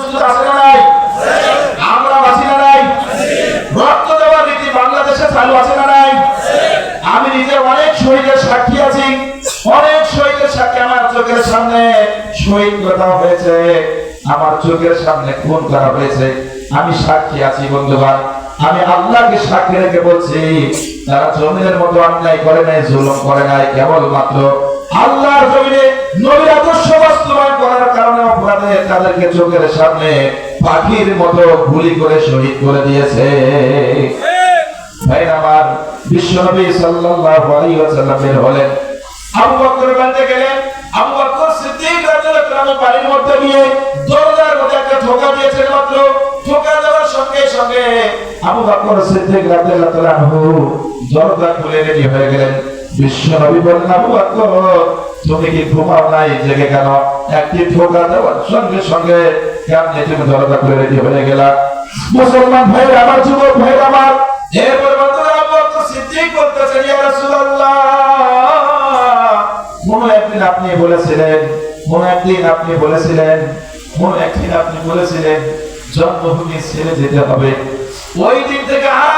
আমি সাক্ষী আছি। আমার চোখের সামনে। শহীদ করা হয়েছে। আমি সাক্ষী আছি, বন্ধুগণ। আমি আল্লাহকে সাক্ষী রেখে বলছি তারা জমিনের মতো অন্যায় করে নাই, জুলুম করে নাই, কেবলমাত্র আল্লাহর জমিনে নবীর আদর্শ বাস্তবায়ন করার কারণে অপরাধে তাদেরকে চোখের সামনে পাখির মতো গুলি করে শহীদ করে দিয়েছে। ভাই আমার সাল্লাল্লাহু আলাইহি হলেন আবু বকর আবু বকর সিদ্দিক রাদিয়াল্লাহু বাড়ির মধ্যে দরজার মধ্যে একটা ঠোকা মাত্র। ঠোকা দেওয়ার সঙ্গে সঙ্গে আবু বকর সিদ্দিক রাদিয়াল্লাহু দরজা খুলে রেডি হয়ে গেলেন। বিশ্বনবী বললেন আবু বকর, তুমি কি ঘুমাও নাই? জেগে কেন একটি ঠোকা দেওয়ার সঙ্গে সঙ্গে কেমনে তুমি খুলে রেডি হয়ে মুসলমান ভাইয়ের আমার, যুবক ভাইয়ের আমার। কোন আপনি বলেছিলেন, কোন একদিন আপনি বলেছিলেন, কোন একদিন আপনি বলেছিলেন, জন্মভূমি ছেড়ে যেতে হবে। ওই দিন থেকে আজ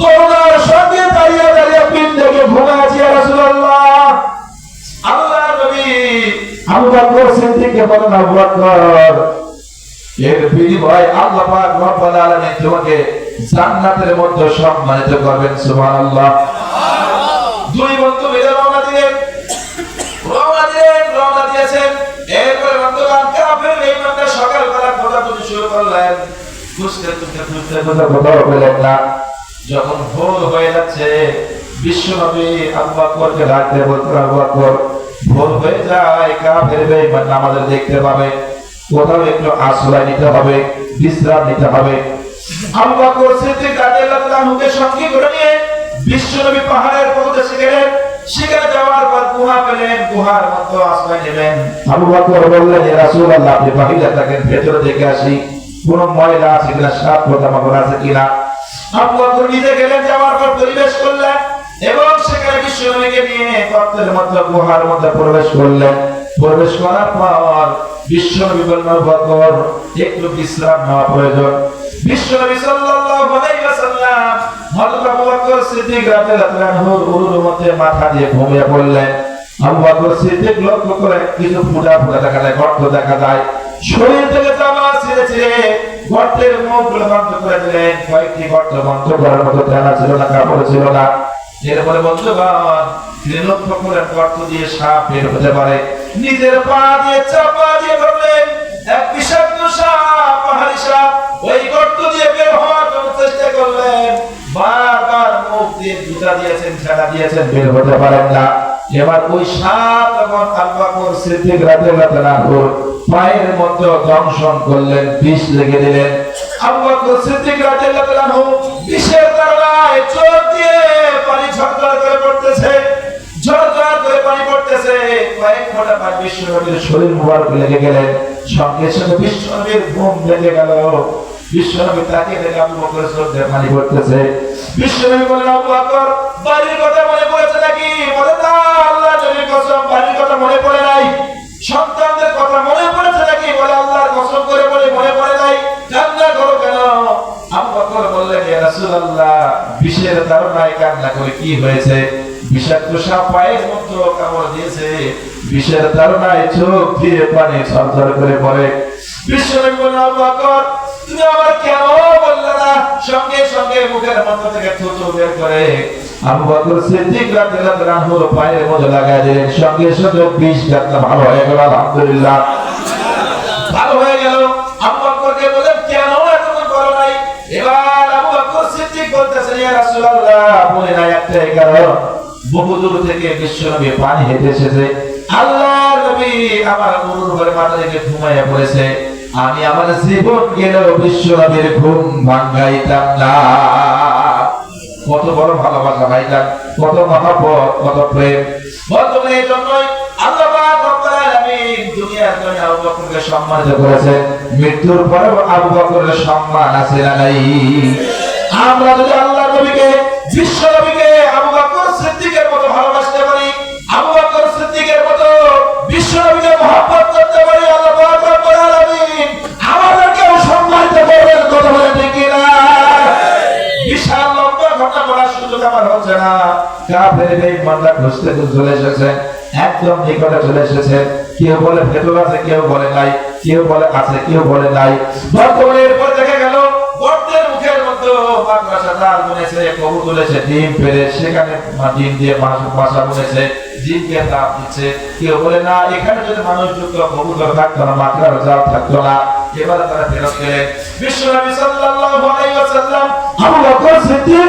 দৌড়ার সঙ্গে দাঁড়িয়ে দাঁড়িয়ে পিন থেকে ঘুমে আছি রাসূলুল্লাহ। আল্লাহ নবী আবু বকর সিদ্দিককে বলেন আবু বকর এর বিনিময় আল্লাহ পাক রব্বুল আলামিন তোমাকে জান্নাতের মধ্যে সম্মানিত করবেন, সুবহানাল্লাহ। দুই বন্ধু মিলে রওনা দিলেন। রওনা দিলেন, রওনা দিয়েছেন। এরপরে বন্ধুগণ, কাফের বেঈমানরা সকালবেলা খোঁজাখুঁজি শুরু করলেন। খুঁজতে খুঁজতে খুঁজতে কোথাও পেলেন না। যখন ভোর হয়ে যাচ্ছে বিশ্বনবী বকরকে ডাকতে বলতে ভোর হয়ে যায় কাফের আমাদের দেখতে পাবে। কোথাও একটু আশ্রয় নিতে হবে, বিশ্রাম নিতে হবে। সঙ্গে করে নিয়ে বিশ্বনবী পাহাড়ের গেলেন। সেখানে যাওয়ার পর গুহা পেলেন, গুহার মধ্যে আশ্রয় নেবেন আবু বকর বললেন ইয়া রাসূলুল্লাহ, আপনি বাহিরে থাকেন, ভেতরে দেখে আসি। কোন ময়লা আছে কিনা, সাপ পোকামাকড় আছে কিনা? আবু গেলেন, যাওয়ার পর পরিবেশ করলেন এবং সেখানে বিশ্বনবীকে নিয়ে গর্তের মধ্যে, গুহার মধ্যে প্রবেশ করলেন। প্রবেশ করার পর বিশ্বনবী বললেন একটু বিশ্রাম নেওয়া প্রয়োজন। দেখা যায় শরীর থেকে গর্তের মুখগুলো বন্ধ করে দিলেন কয়েকটি গর্ত বন্ধ করার মতো জানা ছিল না, কাপড় ছিল না। এরপরে বন্ধুগণ গর্ত দিয়ে সাপ বের হতে পারে। নিজের পা দিয়ে চাপা দিয়ে ধরলেন এক বিষাক্ত সাপ, পাহাড়ি সাপ, ওই গর্ত দিয়ে বের হওয়ার চেষ্টা করলেন বারবার মুখ দিয়ে জুতা দিয়েছেন ছেড়া দিয়েছেন, বের হতে পারেন না। এবার ওই তখন আবু বকর সিদ্দিক রাদিয়াল্লাহু তাআলা আনহুর পায়ের মধ্যে দংশন করলেন, বিষ লেগে দিলেন। বকর সিদ্দিক রাদিয়াল্লাহু তাআলা আনহু বিষের তাড়নায় চোখ দিয়ে পানি ঝরঝর করে পড়তেছে। ঝরঝর করে পানি পড়তেছে। ফোঁটা বিশ্বনবীর শরীর লেগে গেলেন। সঙ্গে সঙ্গে বিশ্বনবীর ঘুম লেগে গেল। বিশ্বনবী তাকে দেখে আবু পানি পড়তেছে। বিশ্বনবী বললেন বকর বাড়ির কথা মনে পড়েছে নাকি? বলে না, আল্লাহ নবীর কসম, বাড়ির কথা মনে পড়ে নাই। সন্তানদের কথা মনে পড়েছে নাকি? বলে আল্লাহর কসম করে বলে মনে পড়ে নাই। কান্না করো কেন? আবু বললেন ইয়া রাসূলুল্লাহ, বিষের তাড়নায় কান্না করে কি হয়েছে? বিষাক্ত সাপ পায়ের মধ্যে কামড় দিয়েছে। বিষের তাড়নায় চোখ দিয়ে পানি ঝরঝর করে পড়ে। বিশ্বনবী বললেন, আবু তুমি আবার কেন বললে না? সঙ্গে সঙ্গে মুখের মধ্যে থেকে থুতু বের করে আবু বকর সিদ্দিক রাদিয়াল্লাহু মধ্যে লাগায় দিলেন, সঙ্গে সঙ্গে ভালো হয়ে গেল, আলহামদুলিল্লাহ। ভালো হয়ে গেল। আবু বকরকে বলেন কেন করো নাই? এবার আবু বকর সিদ্দিক ইয়া রাসূলুল্লাহ বলে না বহু দূর থেকে পানি হেঁটে এসেছে। আল্লাহর নবী আমার নুরুর ঘরে মাথা রেখে ঘুমাইয়া পড়েছে। আমি আমার জীবন গেলেও বিশ্বনবীর ঘুম ভাঙ্গাইতাম না। কত বড় ভালোবাসা ভাইজান, কত মহাব্বত, কত প্রেম। এই জন্যই মৃত্যুর আবু সম্মান আছে আমরা যদি আল্লাহ নবীকে, বিশ্ব নবীকে, আবু না কাফের এই খুঁজতে চলে এসেছে, একদম নিকটে চলে এসেছে, কেউ বলে ভেতর আছে, কেউ বলে নাই, কেউ বলে আছে, কেউ বলে নাই। বর্তমানে এরপর দেখা গেল, গর্তের মুখের মধ্যে মাদ্রাসা তার বুনেছে কবু তুলেছে, ডিম পেরে সেখানে ডিম দিয়ে বাসা বুনেছে, ডিমকে তাপ দিচ্ছে, কেউ বলে না, এখানে যদি মানুষ যুক্ত, কবুতর থাকতো না মাকড়ার জাল থাকতো না। এবার তারা ফেরত গেলেন। বিশ্বনবী সাল্লাল্লাহু আলাইহি ওয়াসাল্লাম, আবু বকর সিদ্দিক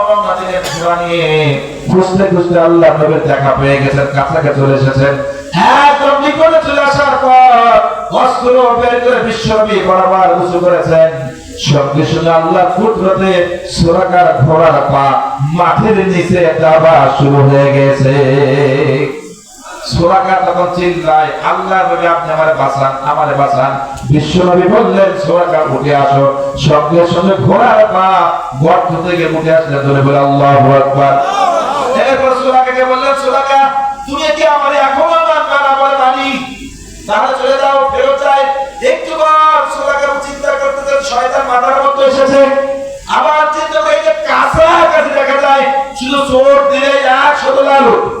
দিলেন নিয়ে আল্লাহ নবীর দেখা পেয়ে গেছেন কাছাকে চলে এসেছেন। ঘোড়ার পা মাটির নিচে দাবা শুরু হয়ে গেছে। সোরাকা তখন চিল্লায়, আল্লাহ নবী, আপনি আমারে বাঁচান আমারে বাঁচান। বিশ্ব নবী বললেন সোরাকা উঠে আসো। সঙ্গে সঙ্গে ঘোড়ার পা গর্ত থেকে উঠে আসলে ধরে বলে, আল্লাহ আকবার। এরপর সোরাকাকে বললেন, সোরাকা, তুমি কি আমারে এখনও মানবে না বলে মানি? তাহলে চলে যাও, ফেরত যাই। একটু বার সোরাকা চিন্তা করতে দেন শয়তান মাথার মধ্যে এসেছে। আবার চিন্তা করে যে কাছাকাছি দেখা যায়, শুধু চোর দিলে একশত লালু।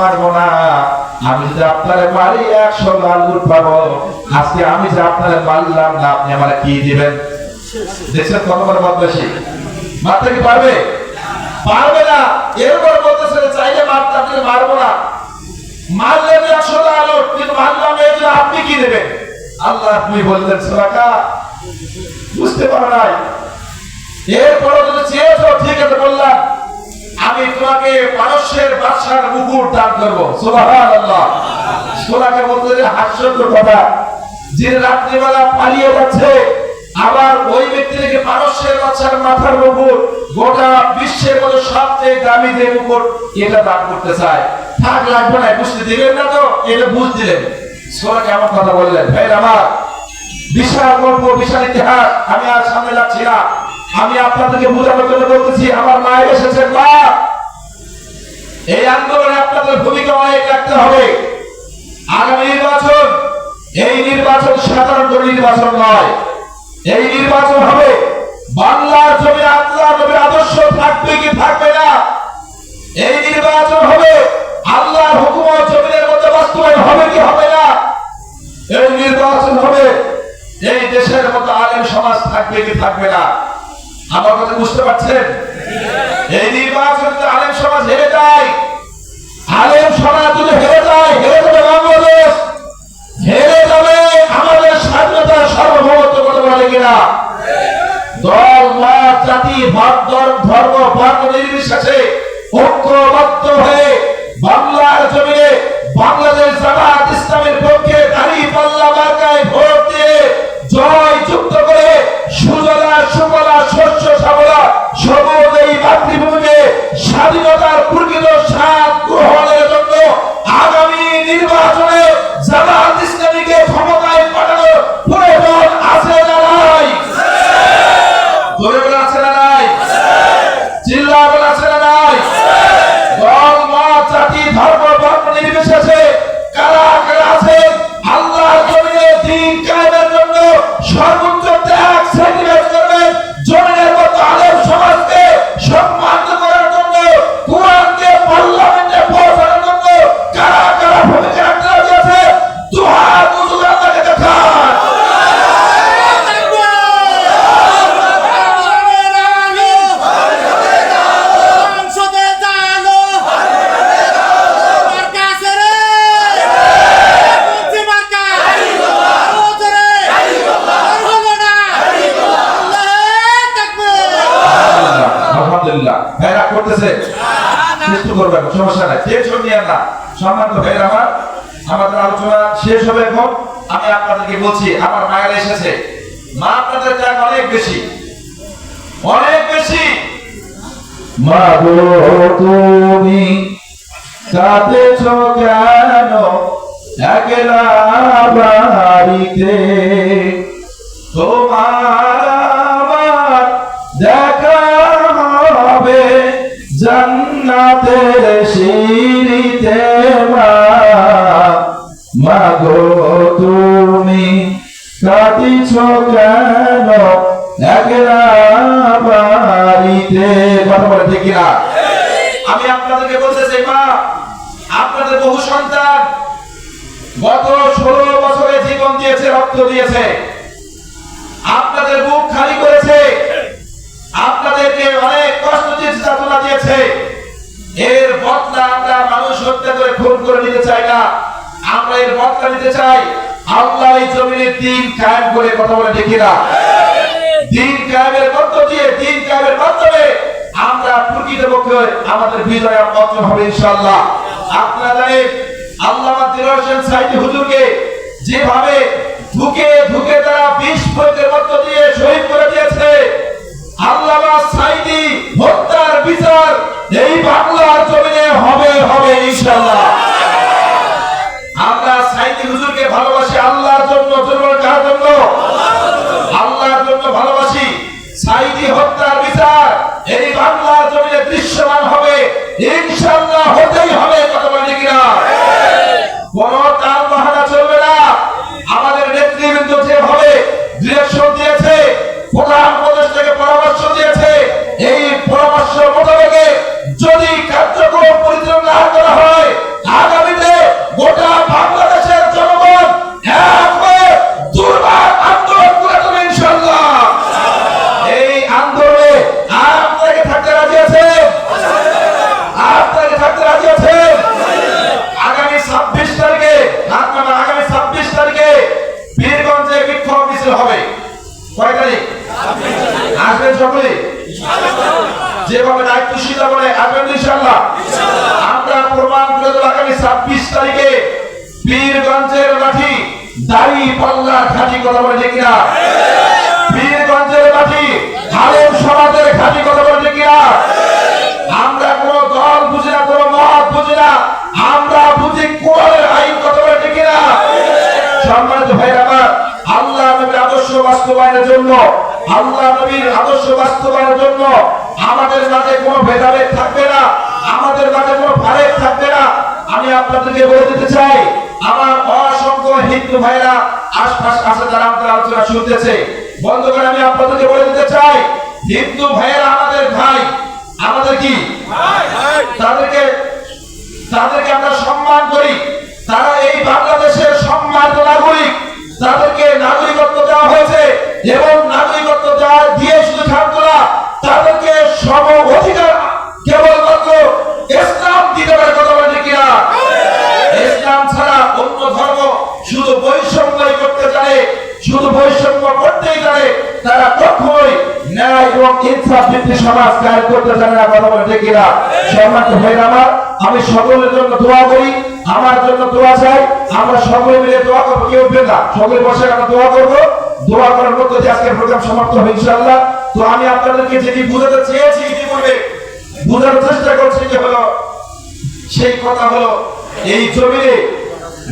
মারবো না। আমি যদি আপনারা মারি একশো লাল উঠ পাবো, আজকে আমি যে আপনারা মারলাম না, আপনি আমার কি দিবেন? দেখছেন কত বড় মারতে কি পারবে? পারবে না। এরপর বলতেছে চাইলে মারতে আপনি মারবো না। মারলে আমি একশো লাল কিন্তু মারলাম এই আপনি কি দেবেন? আল্লাহ আপনি বললেন, সোলাকা, বুঝতে পারো নাই। এরপরে যদি চেয়েছো, ঠিক আছে, বললাম। আমি তোমাকে পারস্যের বাদশার মুকুট দান করব। সুবহান আল্লাহ সোলাকে বলতে যে হাস্যকর কথা। যে রাত্রিবেলা পালিয়ে যাচ্ছে, আবার ওই ব্যক্তিকে পারস্যের বাদশার মাথার মুকুট, গোটা বিশ্বের মধ্যে সবচেয়ে দামি যে মুকুট, এটা দান করতে চায়। থাক, লাগবে না, বুঝতে দিলেন না তো? এটা বুঝ দিলেন। সোলাকে আমার কথা বললেন ভাই আমার বিশাল গল্প, বিশাল ইতিহাস, আমি আর সামনে যাচ্ছি না। আমি আপনাদেরকে বোঝানোর জন্য বলতেছি, আমার মায়ের এসেছেন মা! এই আন্দোলনে আপনাদের ভূমিকা অনেক রাখতে হবে। আগামী নির্বাচন, এই নির্বাচন সাধারণ নির্বাচন নয়। এই নির্বাচন হবে বাংলার জমি আল্লাহ নবীর আদর্শ থাকবে কি থাকবে না? এই নির্বাচন হবে আল্লাহর হুকুম জমিনের মধ্যে বাস্তবায়ন হবে কি হবে না? এই নির্বাচন হবে এই দেশের মতো আলেম সমাজ থাকবে কি থাকবে না? আমার কথা বুঝতে পারছেন? এই নির্বাচন যদি আলেম সমাজ হেরে যায়। আলেম সমাজ যদি হেরে যায়, হেরে যাবে বাংলাদেশ। হেরে যাবে আমাদের স্বাধীনতা সার্বভৌমত্ব কত বলে কিনা? দল মত জাতি ভাব ধর্ম বর্ণ নির্বিশেষে ঐক্যবদ্ধ হয়ে বাংলার জমিনে বাংলাদেশ জামাত ইসলামের পক্ষে দাঁড়িয়ে পাল্লা মার্কায় ভোট দিয়ে জয় সুজলা সুফলা শস্য শ্যামলা সবুজ এই মাতৃভূমিকে স্বাধীনতার প্রকৃত স্বাদ গ্রহণের জন্য আগামী নির্বাচনে জামাত সমস্যা নাই টেনশন নিয়ে না সম্মানিত ভাইরা আমার আমাদের আলোচনা শেষ হবে এখন আমি আপনাদেরকে বলছি, আমার মায়ের এসেছে। মা আপনাদের ত্যাগ অনেক বেশি। অনেক বেশি। মা গো, তুমি কাঁদেছ কেন? একলা বাড়িতে তোমার জান্নাতের সিঁড়িতে মা মাগো তুমি কাটিছ কেন? বাড়িতে। কথা বলে ঠিক কিনা? আমি আপনাদেরকে বলতে চাই মা, আপনাদের বহু সন্তান গত ষোলো বছরে জীবন দিয়েছে, রক্ত দিয়েছে। আপনাদের বুক খালি করেছে। আপনাদেরকে অনেক কষ্ট যাতনা দিয়েছে। এর বদলা আমরা মানুষ হত্যা করে, খুন করে নিতে চাই না। আমরা এর বদলা নিতে চাই, আল্লাহ এই জমিনের দিন কায়েম করে কথা বলে দেখি না। দিন কায়েমের মধ্য দিয়ে, দিন কায়েমের মাধ্যমে আমরা প্রকৃতপক্ষে আমাদের বিজয় অর্জন হবে, ইনশাআল্লাহ। আপনারা জানেন, আল্লামা দিলওয়ার হোসেন সাইদি হুজুরকে যেভাবে ধুকে ধুকে তারা বিষ প্রয়োগের মধ্য দিয়ে শহীদ করে এই বাংলার জমিনে হবে হবে ইনশাআল্লাহ। আমরা সাইদি হুজুরকে ভালোবাসি, আল্লাহর জন্য জন্য কার জন্য? আল্লাহর জন্য ভালোবাসি। সাইদি হত্যার বিচার, এই বাংলার জমিনে দৃশ্যমান হবে, ইনশাআল্লাহ হতেই হবে কথা বলে ঠিক না কোন তাল বাহানা চলবে না আমাদের নেতৃবৃন্দ যেভাবে ডিরেকশন দিয়েছে প্রধান প্রদেশ থেকে পরামর্শ দিয়েছে এই পরামর্শ মোতাবেকে যদি কার্যক্রম পরিচালনা না করা হয় আগামীতে গোটা বাংলাদেশের জনগণ এক হয়ে দুর্বার আন্দোলন করে দেবে ইনশাআল্লাহ এই আন্দোলনে আপনাকে থাকতে রাজি আছে আপনাকে থাকতে রাজি আছে আগামী ছাব্বিশ তারিখে আপনার আগামী ছাব্বিশ তারিখে বীরগঞ্জে বিক্ষোভ মিছিল হবে কয় তারিখ আসবেন সকলে যেভাবে দায়িত্বশীলতা বলে আসবেন ইনশাআল্লাহ আমরা প্রমাণ করে দেবো আগামী ছাব্বিশ তারিখে বীরগঞ্জের মাটি দাড়ি পাল্লা খাঁটি কথা বলে ঠিক না বীরগঞ্জের মাটি আলেম সমাজের খাঁটি কথা বলে ঠিক না আমরা কোন দল বুঝি না কোন মত বুঝি না আমরা বুঝি কোরআনের আইন কথা বলে ঠিক না সম্মানিত ভাইরা আমার আল্লাহ নবীর আদর্শ বাস্তবায়নের জন্য আল্লাহ নবীর আদর্শ বাস্তবায়নের জন্য আমাদের মাঝে কোনো ভেদাভেদ থাকবে না আমাদের মাঝে কোনো ফারেক থাকবে না। আমি আপনাদেরকে বলে দিতে চাই আমার অসংখ্য হিন্দু ভাইরা আশপাশ আছে যারা আমাদের আলোচনা শুনতেছে। বন্ধুগণ আমি আপনাদেরকে বলে দিতে চাই হিন্দু ভাইয়েরা আমাদের ভাই আমাদের কি? তাদেরকে তাদেরকে আমরা সম্মান করি। তারা এই বাংলাদেশের সম্মান নাগরিক। তাদেরকে হয়েছে এবং নাগরিকত্ব দেওয়া দিয়ে শুধু থাকতো না, তাদেরকে সম অধিকার কেবলমাত্র ইসলাম দিতে পারে, কথা বলে কিনা? ইসলাম ছাড়া অন্য ধর্ম শুধু বৈষম্যই করতে জানে, শুধু বৈষম্য করতেই জানে, তারা কখনোই ন্যায় এবং ইনসাফ ভিত্তিক সমাজ কায়েম করতে জানে না, কথা বলে কিনা? সম্মানিত ভাইরা আমার, আমি সকলের জন্য দোয়া করি, আমার জন্য দোয়া চাই, আমরা সকলে মিলে দোয়া করব, কেউ না, সকলে বসে আমরা দোয়া করব। দোয়া করার মধ্যে দিয়ে আজকের প্রোগ্রাম সমাপ্ত হবে ইনশাআল্লাহ। তো আমি আপনাদেরকে যেটি বুঝাতে চেয়েছি ইতিপূর্বে বোঝার চেষ্টা করছি যে হলো, সেই কথা হলো, এই জমিনে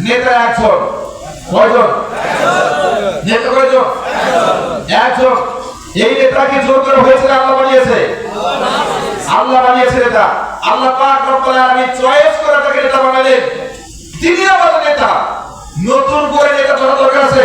নেতা একজন, কয়জন? নেতা কয়জন? একজন। এই নেতাকে জোর করে হয়েছে না আল্লাহ বানিয়েছে? আল্লাহ বানিয়েছে নেতা। আল্লাহ পাক রব্বুল আলামিন চয়েস করে তাকে নেতা বানালেন। তিনি আমাদের নেতা। নতুন করে নেতা ধরা দরকার আছে?